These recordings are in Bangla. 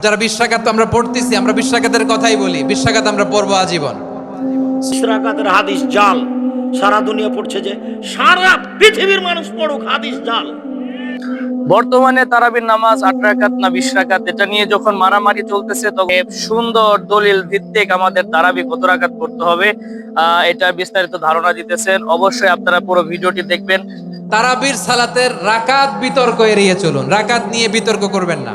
যারা বিশ্বাঘাত আমরা পড়তেছি আমরা বিশ্বাঘাতের কথাই বলি বিশ্বাঘাত আমরা পড়ব আজীবন। ইসরাকাতের হাদিস জাল সারা দুনিয়া পড়ছে যে সারা পৃথিবীর মানুষ পড়ুক হাদিস জাল। বর্তমানে তারাবির নামাজ আট রাকাত না বিশ রাকাত এটা নিয়ে যখন মারামারি চলতেছে তখন সুন্দর দলিল ভিত্তিক আমাদের তারাবি কত রাকাত করতে হবে আহ, এটা বিস্তারিত ধারণা দিতেছেন। অবশ্যই আপনারা পুরো ভিডিওটি দেখবেন। তারাবির সালাতের রাকাত বিতর্ক এড়িয়ে চলুন রাকাত নিয়ে বিতর্ক করবেন না।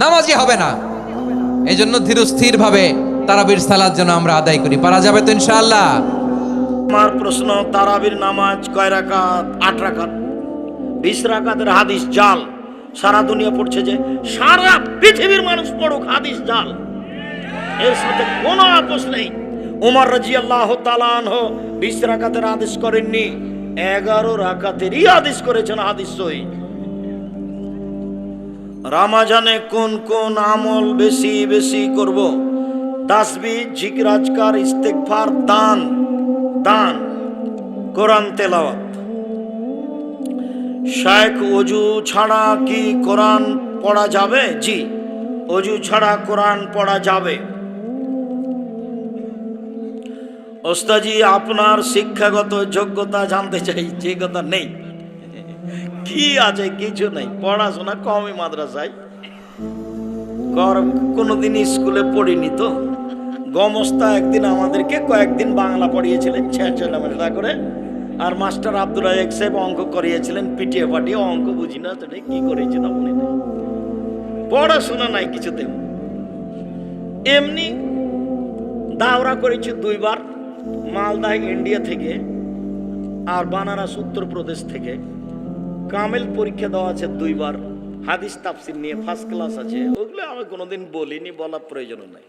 নামাজই হবে না। এই জন্য ধীরস্থির ভাবে তারাবির সালাদ যেন আমরা আদায় করি। পারা যাবে তো ইনশাআল্লাহ। আমার প্রশ্ন, তারাবির নামাজ কয় রাকাত? আট রাকাত। বিশ রাকাতের হাদিস জাল। সারা দুনিয়া পড়ছে যে সারা পৃথিবীর মানুষ পড়ুক হাদিস জাল। এর সাথে কোনো আপোষ নেই। উমর রাজি আল্লাহ তালানহ বিশ রাকাতের আদেশ করেননি। এগারো রাকাতেরই আদেশ করেছেন হাদিস সই রামাজানে কোন কোন আমল বেশি বেশি করব? তাসবি জিকরাজকার ইস্তেকফার দান দান, কোরআন তেলাওয়াত। শেখ অজু ছাড়া কি কোরআন পড়া যাবে? জি, অজু ছাড়া কোরআন পড়া যাবে। ওস্তাজি, আপনার শিক্ষাগত যোগ্যতা জানতে চাই, যে কথা নেই। কি আছে, কিছু নেই। পড়াশোনা কমই মাদ্রাসায়। কর কোনোদিন স্কুলে পড়িনি তো। গমস্তা একদিন আমাদেরকে কয়েকদিন বাংলা পড়িয়েছিলেন ছেঁচা করে। আর মাস্টার আব্দুল রাজাক সাহেব অঙ্ক করিয়েছিলেন পিটিয়ে পাটিয়ে অঙ্ক বুঝি না তো কি করেছে তা মনে নেই। পড়াশোনা নাই কিছুতেও। এমনি দাওরা করেছি দুইবার মালদা ইন্ডিয়া থেকে আর বানারস উত্তরপ্রদেশ থেকে। কামেল পরীক্ষা দেওয়া আছে দুইবার। হাদিস তাফসির নিয়ে ফার্স্ট ক্লাস আছে। ওগুলো আমি কোনোদিন বলিনি, বলার প্রয়োজনও নাই।